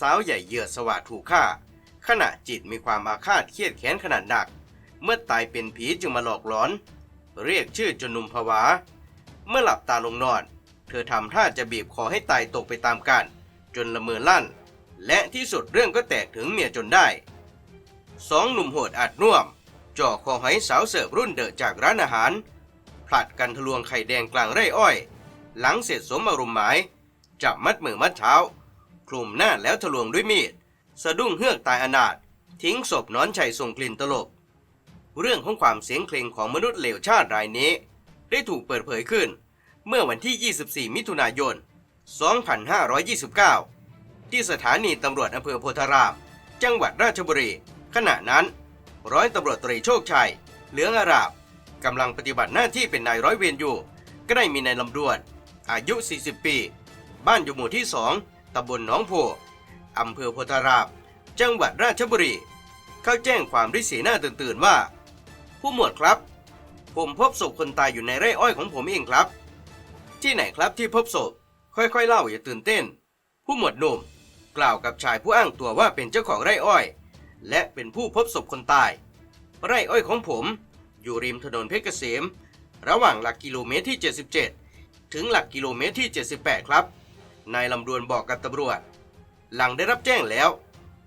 สาวใหญ่เหยื่อสวาถูกฆ่า ขณะจิตมีความอาฆาตเครียดแค้นขนาดหนัก เมื่อตายเป็นผีจึงมาหลอกหลอน เรียกชื่อจนหนุ่มผวา เมื่อหลับตาลงนอน เธอทำท่าจะบีบคอให้ตายตกไปตามกัน จนละเมอลั่น และที่สุดเรื่องก็แตกถึงเมียจนได้สองหนุ่มโหดอัดน่วมจ่อคอหอยสาวเสิร์ฟรุ่นเดอะจากร้านอาหารผลัดกันทะลวงไข่แดงกลางไร่อ้อย หลังเสร็จสมอารมณ์หมาย จับมัดมือมัดเท้า คลุมหน้าแล้วทะลวงด้วยมีด สะดุ้งเฮือกตายอนาถทิ้งศพนอนชัยส่งกลิ่นตลบ เรื่องของความเสียงเพลงของมนุษย์เลวชาติรายนี้ ได้ถูกเปิดเผยขึ้น เมื่อวันที่ 24 มิถุนายน 2529 ที่สถานีตำรวจอำเภอโพธาราม จังหวัดราชบุรี ขณะนั้น ร้อยตำรวจตรีโชคชัย เหลืองอาราบกำลังปฏิบัติหน้าที่เป็นนายร้อยเวรอยู่ ก็ได้มีนายลำดวนอายุ 40 ปี บ้านอยู่หมู่ที่ 2 ตำบลหนองโพอำเภอโพธาราม จังหวัดราชบุรี เข้าแจ้งความด้วยสีหน้าตื่นๆว่า ผู้หมวดครับ ผมพบศพคนตายอยู่ในไร่อ้อยของผมเองครับ ที่ไหนครับที่พบศพ ค่อยๆเล่าอย่าตื่นเต้น ผู้หมวดหนุ่มกล่าวกับชายผู้อ้างตัวว่าเป็นเจ้าของไร่อ้อย และเป็นผู้พบศพคนตาย ไร่อ้อยของผม อยู่ริมถนนเพชรเกษม ระหว่างหลักกิโลเมตรที่ 77 ถึงหลักกิโลเมตรที่ 78 ครับ นายลำดวนบอกกับตำรวจ หลังได้รับแจ้งแล้ว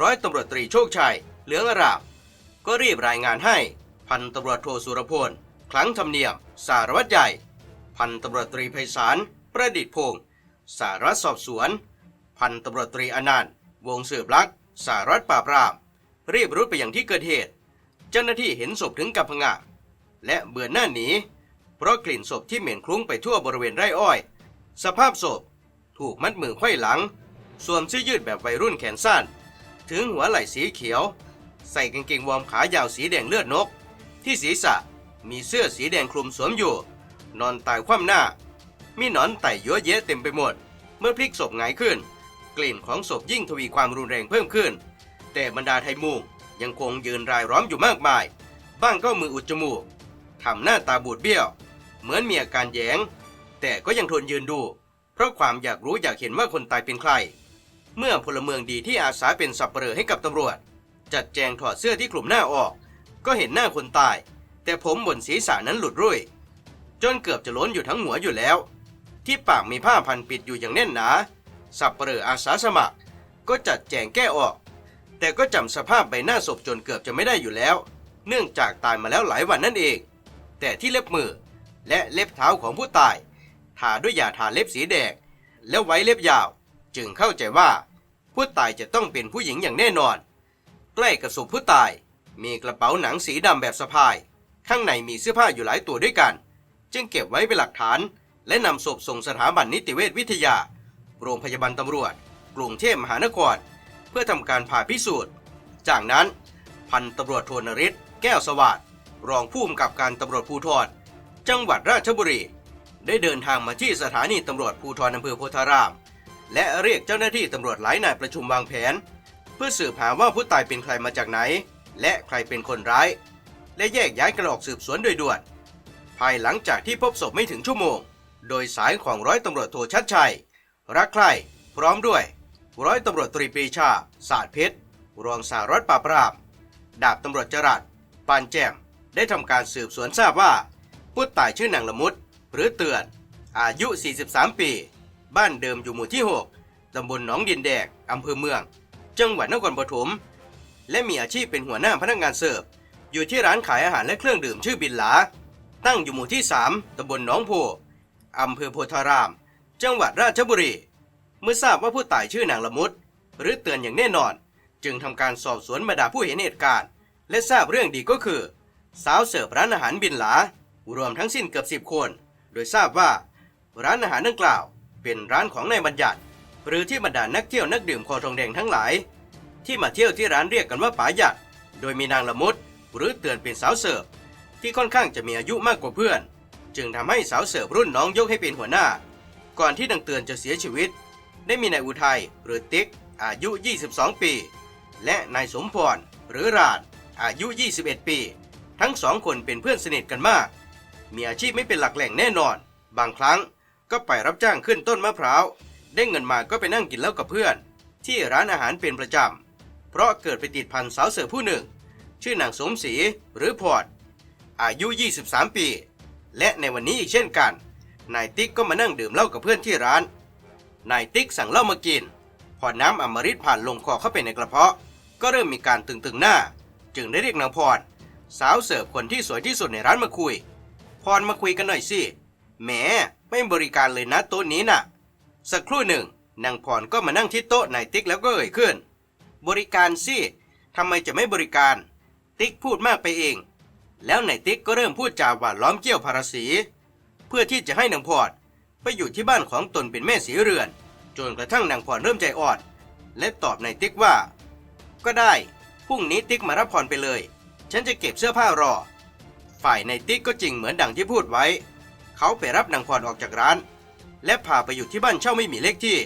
ร้อยตำรวจตรีโชคชัย เหลืองอาราม ก็รีบรายงานให้ พันตำรวจโทสุรพล คลังธรรมเนียม สารวัตรใหญ่ พันตำรวจตรีไพศาล ประดิษฐ์พงศ์สารวัตรสอบสวน พันตำรวจตรีอนันต์ วงสืบลักษ์สารวัตรปราบปราม รีบรุดไปอยังที่เกิดเหตุ เจ้าหน้าที่เห็นศพถึงกับพงะ และเบื่อหน้าหนี เพราะกลิ่นศพที่เหม็นคลุ้งไปทั่วบริเวณไร่อ้อย สภาพศพ ถูกมัดมือไขว้หลัง สวมเสื้อยืดแบบวัยรุ่นแขนสั้น ถึงหัวไหล่สีเขียว ใส่กางเกงวอร์มขายาวสีแดงเลือดนก ที่ศีรษะมีเสื้อสีแดงคลุมสวมอยู่ นอนตายคว่ำหน้า มีหนอนไต่เยอะแยะเต็มไปหมด เมื่อพลิกศพหงายขึ้น กลิ่นของศพยิ่งทวีความรุนแรงเพิ่มขึ้น แต่บรรดาไทมุงยังคงยืนรายล้อมอยู่มากมาย บ้างก็มืออุดจมูกทำหน้าตาบูดเบี้ยว เหมือนมีอาการแยง แต่ก็ยังทนยืนดู ราะความอยากรู้อยากเห็นว่าคนตายเป็นใคร เมื่อพลเมืองดีที่อาสาเป็นสับเปลอให้กับตำรวจ จัดแจงถอดเสื้อที่คลุมหน้าออก ก็เห็นหน้าคนตาย แต่ผมบนศีรษะนั้นหลุดรุ่ยจนเกือบจะล้นอยู่ทั้งหัวอยู่แล้ว ที่ปากมีผ้าพันปิดอยู่อย่างแน่นหนาสับเปลออาสาสมัคร ก็จัดแจงแก้ออก แต่ก็จำสภาพใบหน้าศพจนเกือบจะไม่ได้อยู่แล้ว เนื่องจากตายมาแล้วหลายวันนั่นเอง แต่ที่เล็บมือและเล็บเท้าของผู้ตาย ทาด้วยยาทาเล็บสีแดงแล้วไว้เล็บยาว จึงเข้าใจว่า ผู้ตายจะต้องเป็นผู้หญิงอย่างแน่นอน ใกล้กับศพผู้ตาย มีกระเป๋าหนังสีดำแบบสะพาย ข้างในมีเสื้อผ้าอยู่หลายตัวด้วยกัน จึงเก็บไว้เป็นหลักฐาน และนำศพส่งสถาบันนิติเวชวิทยา โรงพยาบาลตำรวจ กรุงเทพมหานคร เพื่อทำการผ่าพิสูจน์ จากนั้นพันตำรวจโทนริศแก้วสวัสดิ์รองผู้กำกับการตำรวจภูธรจังหวัดราชบุรี ได้เดินทางมาที่สถานีตำรวจภูธรอำเภอโพธาราม และเรียกเจ้าหน้าที่ตำรวจหลายนายประชุมวางแผน เพื่อสืบหาว่าผู้ตายเป็นใครมาจากไหน และใครเป็นคนร้าย และแยกย้ายกันออกสืบสวนโดยด่วน ภายหลังจากที่พบศพไม่ถึงชั่วโมง โดยสายของร้อยตำรวจโทชัดชัย รักใคร่พร้อมด้วย ร้อยตำรวจตรีปีชา ศาสตร์เพชรรองสารวัตรปราบปราม ดาบตำรวจจรัสปานแจ่มได้ทำการสืบสวนทราบว่าผู้ตายชื่อนางละมุด หรือเตือน อายุ 43 ปี บ้านเดิมอยู่หมู่ที่ 6 ตำบลหนองดินแดก อำเภอเมือง จังหวัดนครปฐม และมีอาชีพเป็นหัวหน้าพนักงานเสิร์ฟ อยู่ที่ร้านขายอาหารและเครื่องดื่มชื่อบินหลา ตั้งอยู่หมู่ที่ 3 ตำบลหนองโพ อำเภอโพธาราม จังหวัดราชบุรี เมื่อทราบว่าผู้ตายชื่อนางละมุด หรือเตือนอย่างแน่นอน จึงทำการสอบสวนบรรดาผู้เห็นเหตุการณ์ และทราบเรื่องดีก็คือ สาวเสิร์ฟร้านอาหารบินหลารวมทั้งสิ้นเกือบสิบคน โดยทราบว่า ร้านอาหารดังกล่าว เป็นร้านของนายบัญญัติ หรือที่บรรดานักเที่ยวนักดื่มคอทองแดงทั้งหลาย ที่มาเที่ยวที่ร้านเรียกกันว่าป๋าหยัดโดยมีนางละมุดหรือเตือนเป็นสาวเสิร์ฟที่ค่อนข้างจะมีอายุมากกว่าเพื่อน จึงทำให้สาวเสิร์ฟรุ่นน้องยกให้เป็นหัวหน้า ก่อนที่นางเตือนจะเสียชีวิต ได้มีนายอุทัยหรือติ๊กอายุ 22 ปี และนายสมพรหรือรานอายุ 21 ปี ทั้งสองคนเป็นเพื่อนสนิทกันมาก มีอาชีพไม่เป็นหลักแหล่งแน่นอน บางครั้งก็ไปรับจ้างขึ้นต้นมะพร้าว ได้เงินมาก็ไปนั่งกินเหล้ากับเพื่อน ที่ร้านอาหารเป็นประจำ เพราะเกิดไปติดพันสาวเสิร์ฟผู้หนึ่ง ชื่อนางสมศรีหรือพอร์ตอายุ 23 ปี และในวันนี้อีกเช่นกัน นายติ๊กก็มานั่งดื่มเหล้ากับเพื่อนที่ร้าน นายติ๊กสั่งเหล้ามากิน พอน้ำอมฤตผ่านลงคอเข้าไปในกระเพาะ ก็เริ่มมีการตึงๆหน้า จึงได้เรียกนางพรสาวเสิร์ฟคนที่สวยที่สุดในร้านมาคุย พรมาคุยกันหน่อยสิแหมไม่บริการเลยนะโต๊ะนี้น่ะ สักครู่หนึ่งนางพรก็มานั่งที่โต๊ะนายติ๊กแล้วก็เอ่ยขึ้น บริการสิทำไมจะไม่บริการ ติ๊กพูดมากไปเอง แล้วนายติ๊กก็เริ่มพูดจาหวานล้อมเกี่ยวพารสี เพื่อที่จะให้นางพรไปอยู่ที่บ้านของตนเป็นแม่สีเรือน จนกระทั่งนางพรเริ่มใจอ่อน และตอบนายติ๊กว่า ก็ได้พรุ่งนี้ติ๊กมารับพรไปเลย ฉันจะเก็บเสื้อผ้ารอ ฝ่ายในติ๊กก็จริงเหมือนดังที่พูดไว้ เขาไปรับนางพรออกจากร้าน และพาไปอยู่ที่บ้านเช่าไม่มีเลขที่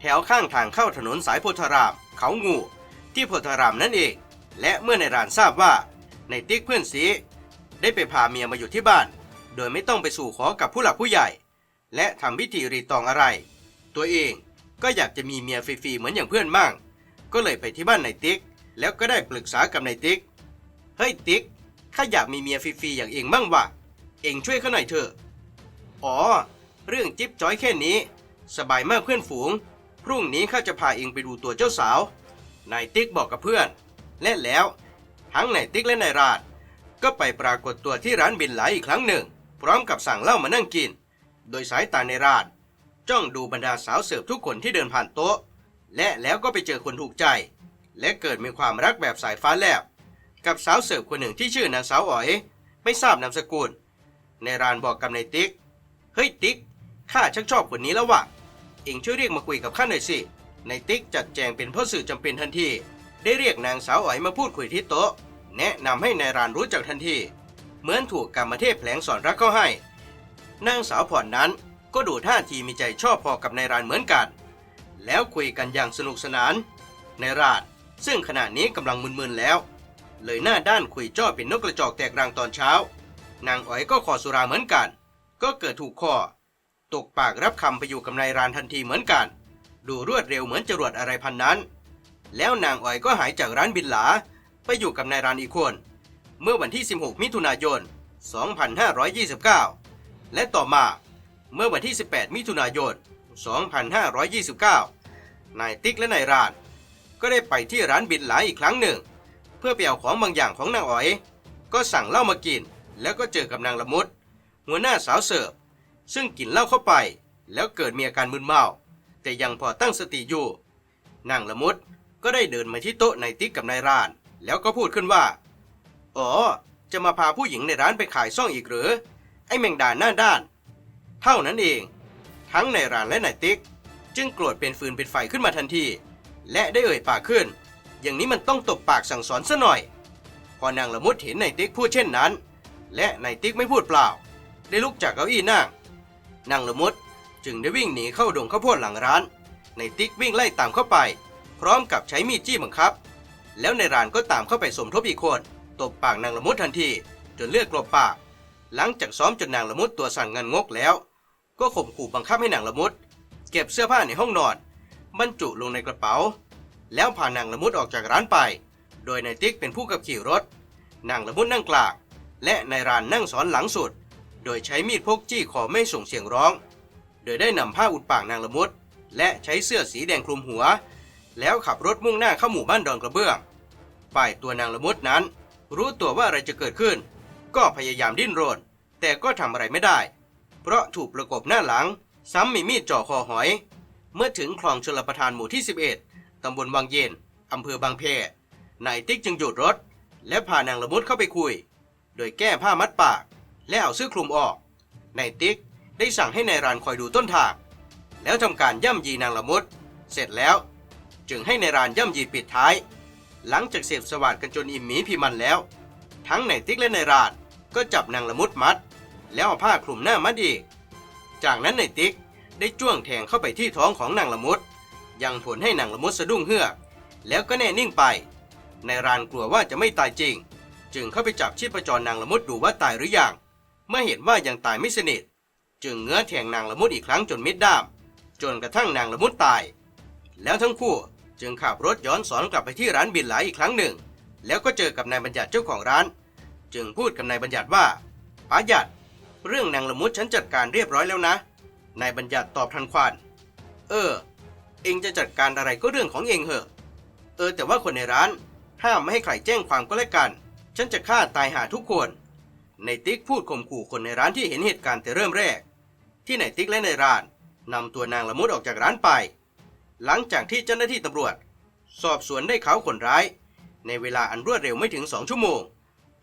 แถวข้างทางเข้าถนนสายโพธาราม เขางูที่โพธารามนั่นเอง และเมื่อในร้านทราบว่าในติ๊กเพื่อนสีได้ไปพาเมียมาอยู่ที่บ้าน โดยไม่ต้องไปสู่ขอกับผู้หลักผู้ใหญ่ และทำพิธีรีตองอะไร ตัวเองก็อยากจะมีเมียฟรีๆเหมือนอย่างเพื่อนมั่ง ก็เลยไปที่บ้านนายติ๊ก แล้วก็ได้ปรึกษากับนายติ๊ก เฮ้ยติ๊ก ข้าอยากมีเมียฟรีๆอย่างเองมั่งว่ะ เองช่วยข้าหน่อยเถอะ อ๋อ เรื่องจิ๊บจ้อยแค่นี้ สบายมากเพื่อนฝูง พรุ่งนี้ข้าจะพาเองไปดูตัวเจ้าสาว นายติ๊กบอกกับเพื่อน และแล้ว ทั้งนายติ๊กและนายราดก็ไปปรากฏตัวที่ร้านบินหลายอีกครั้งหนึ่ง พร้อมกับสั่งเหล้ามานั่งกิน โดยสายตาในราดจ้องดูบรรดาสาวเสิร์ฟทุกคนที่เดินผ่านโต๊ะ และแล้วก็ไปเจอคนถูกใจ และเกิดมีความรักแบบสายฟ้าแลบ กับสาวเสิร์ฟคนหนึ่งที่ชื่อนางสาวอ๋อย ไม่ทราบนามสกุล ในรานบอกกับนายติ๊ก เฮ้ยติ๊ก ข้าชักชอบคนนี้แล้ววะเอ็งช่วยเรียกมาคุยกับข้าหน่อยสินายติ๊กจัดแจงเป็นพ่อสื่อจำเป็นทันที ได้เรียกนางสาวอ๋อยมาพูดคุยที่โต๊ะ แนะนำให้นายรานรู้จักทันที เหมือนถูกกรรมเทพแผลงสอนรักเข้าให้ นางสาวผ่อนนั้นก็ดูท่าทีมีใจชอบพอกับนายรานเหมือนกัน แล้วคุยกันอย่างสนุกสนานนายรานซึ่งขณะนี้กำลังมึนๆแล้ว เลยหน้าด้านคุยจ้อเป็นนกกระจอกแตกรังตอนเช้า นางอ๋อยก็ขอสุราเหมือนกัน ก็เกิดถูกคอตกปากรับคำไปอยู่กับนายรานทันทีเหมือนกัน ดูรวดเร็วเหมือนจรวดอะไรพันนั้น แล้วนางอ๋อยก็หายจากร้านบินหลา ไปอยู่กับนายรานอีกคน เมื่อวันที่ 16 มิถุนายน 2529 และต่อมาเมื่อวันที่ 18 มิถุนายน 2529 นายติ๊กและนายราน ก็ได้ไปที่ร้านบินหลาอีกครั้งหนึ่ง พื่อไปเอาของบางอย่างของนางอ๋อย ก็สั่งเหล้ามากิน แล้วก็เจอกับนางละมุด หัวหน้าสาวเสิร์ฟซึ่งกินเหล้าเข้าไป แล้วเกิดมีอาการมึนเมา แต่ยังพอตั้งสติอยู่นางละมุดก็ได้เดินมาที่โต๊ะนายติ๊กกับนายราน แล้วก็พูดขึ้นว่า อ๋อ จะมาพาผู้หญิงในร้านไปขายซ่องอีกหรือ ไอ้แมงดาหน้าด้าน เท่านั้นเอง ทั้งนายรานและนายติ๊ก จึงโกรธเป็นฟืนเป็นไฟขึ้นมาทันที และได้เอ่ยปากขึ้น อย่างนี้มันต้องตบปากสั่งสอนซะหน่อย พอนางละมุดเห็นนายติ๊กพูดเช่นนั้น และนายติ๊กไม่พูดเปล่า ได้ลุกจากเก้าอี้นั่งนางละมุดจึงได้วิ่งหนีเข้าดงข้าวโพดหลังร้านในติ๊กวิ่งไล่ตามเข้าไป พร้อมกับใช้มีดจี้บังคับ แล้วในรานก็ตามเข้าไปสมทบอีกคนตบปากนางละมุดทันทีจนเลือดกลบปาก หลังจากซ้อมจนนางละมุดตัวสั่นงันงกแล้ว ก็ข่มขู่บังคับให้นางละมุด เก็บเสื้อผ้าในห้องนอนบรรจุลงในกระเป๋า แล้วพานางละมุดออกจากร้านไป โดยนายติ๊กเป็นผู้ขับขี่รถ นางละมุดนั่งกลาง และนายรานนั่งซ้อนหลังสุด โดยใช้มีดพกจี้คอไม่ส่งเสียงร้อง โดยได้นำผ้าอุดปากนางละมุด และใช้เสื้อสีแดงคลุมหัว แล้วขับรถมุ่งหน้าเข้าหมู่บ้านดอนกระเบื้องฝ่ายตัวนางละมุดนั้น รู้ตัวว่าอะไรจะเกิดขึ้น ก็พยายามดิ้นรน แต่ก็ทำอะไรไม่ได้ เพราะถูกประกบหน้าหลัง ซ้ำมีมีดจ่อคอหอย เมื่อถึงคลองชลประทานหมู่ที่ 11 ตำบลบางเย็นอำเภอบางเพนายติ๊กจึงหยุดรถ และพานางละมุดเข้าไปคุย โดยแก้ผ้ามัดปาก และเอาเสื้อคลุมออกนายติ๊กได้สั่งให้นายรานคอยดูต้นทาง แล้วทำการย่ำยีนางละมุด เสร็จแล้ว จึงให้นายรานย่ำยีปิดท้าย หลังจากเสพสวัสดกันจนอิ่มหมีพิมันแล้ว ทั้งนายติ๊กและนายรานก็จับนางละมุดมัด แล้วเอาผ้าคลุมหน้ามัดอีก จากนั้นนายติ๊กได้จ้วงแทงเข้าไปที่ท้องของนางละมุด ยังผลให้นางละมุดสะดุ้งเฮือก แล้วก็แน่นิ่งไปนายรานกลัวว่าจะไม่ตายจริง จึงเข้าไปจับชีพจรนางละมุดดูว่าตายหรือยัง เมื่อเห็นว่ายังตายไม่สนิท จึงเงื้อแทงนางละมุดอีกครั้งจนมิดด้าม จนกระทั่งนางละมุดตาย แล้วทั้งคู่จึงขับรถย้อนสอนกลับไปที่ร้านบินหลายอีกครั้งหนึ่ง แล้วก็เจอกับนายบัญญัติเจ้าของร้าน จึงพูดกับนายบัญญัติว่าป้าหยัดเรื่องนางละมุดฉันจัดการเรียบร้อยแล้วนะนายบัญญัติตอบทันควัน เออ เองจะจัดการอะไรก็เรื่องของเองเหอะ เออแต่ว่าคนในร้าน ห้ามไม่ให้ใครแจ้งความก็แล้วกัน ฉันจะฆ่าตายหาทุกคน ในติ๊กพูดข่มขู่คนในร้านที่เห็นเหตุการณ์แต่เริ่มแรก ที่ในติ๊กและในร้านนำตัวนางละมุดออกจากร้านไป หลังจากที่เจ้าหน้าที่ตำรวจ สอบสวนได้เขาคนร้าย ในเวลาอันรวดเร็วไม่ถึงสองชั่วโมง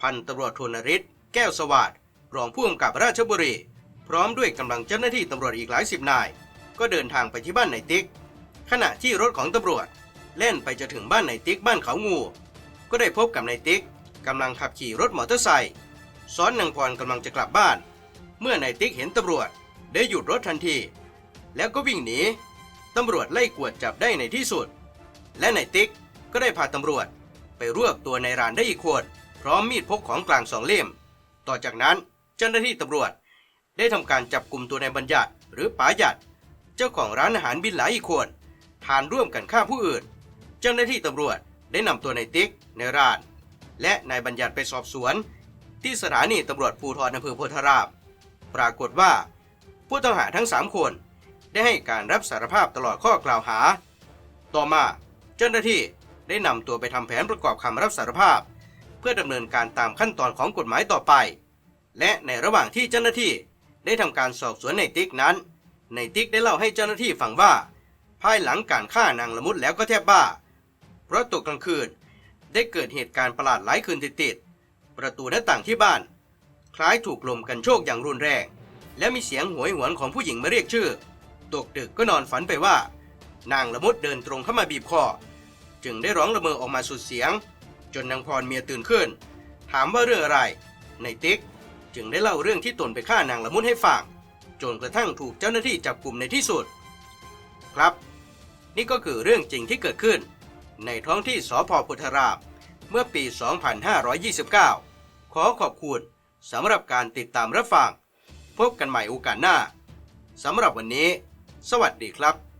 พันตำรวจโทนริศแก้วสวัสดิ์รองผู้กำกับราชบุรี พร้อมด้วยกำลังเจ้าหน้าที่ตำรวจอีกหลายสิบนาย ก็เดินทางไปที่บ้านนายติ๊ก ขณะที่รถของตำรวจเล่นไปจะถึงบ้านนายติ๊กบ้านเขางู ก็ได้พบกับนายติ๊กกำลังขับขี่รถมอเตอร์ไซค์ซ้อนนางพรกำลังจะกลับบ้าน เมื่อนายติ๊กเห็นตำรวจได้หยุดรถทันที แล้วก็วิ่งหนีตำรวจไล่กวดจับได้ในที่สุด และนายติ๊กก็ได้พาตำรวจไปรวบตัวนายรานได้อีกคนพร้อมมีดพกของกลางสองเล่ม ต่อจากนั้นเจ้าหน้าที่ตำรวจ ได้ทำการจับกลุ่มตัวนายบัญญัติหรือป๋าหยัด เจ้าของร้านอาหารบินหลายอีกคน ฐานร่วมกันฆ่าผู้อื่น เจ้าหน้าที่ตำรวจได้นำตัวนายติ๊กนายรานและนายบัญญัติไปสอบสวน ที่สถานีตำรวจภูธรอำเภอโพธาราม ปรากฏว่า ผู้ต้องหาทั้งสามคน ได้ให้การรับสารภาพตลอดข้อกล่าวหา ต่อมาเจ้าหน้าที่ได้นำตัวไปทำแผนประกอบคำรับสารภาพ เพื่อดำเนินการตามขั้นตอนของกฎหมายต่อไป และในระหว่างที่เจ้าหน้าที่ได้ทำการสอบสวนในติ๊กนั้นในติ๊กได้เล่าให้เจ้าหน้าที่ฟังว่า ภายหลังการฆ่านางละมุดแล้วก็แทบบ้า เพราะตกกลางคืนได้เกิดเหตุการณ์ประหลาดหลายคืนติดๆ ประตูหน้าต่างที่บ้าน คล้ายถูกลมกันโชกอย่างรุนแรง และมีเสียงหวยหวนของผู้หญิงมาเรียกชื่อ ตกดึกก็นอนฝันไปว่า นางละมุดเดินตรงเข้ามาบีบคอ จึงได้ร้องละเมอออกมาสุดเสียง จนนางพรเมียตื่นขึ้น ถามว่าเรื่องอะไร ในติ๊กจึงได้เล่าเรื่องที่ตนไปฆ่านางละมุดให้ฟังจนกระทั่งถูกเจ้าหน้าที่จับกลุ่มในที่สุด ครับ นี่ก็คือเรื่องจริงที่เกิดขึ้น ในท้องที่สพพุทธรามเมื่อปี 2529 ขอขอบคุณสำหรับการติดตามรับฟัง พบกันใหม่โอกาสหน้าสำหรับวันนี้ สวัสดีครับ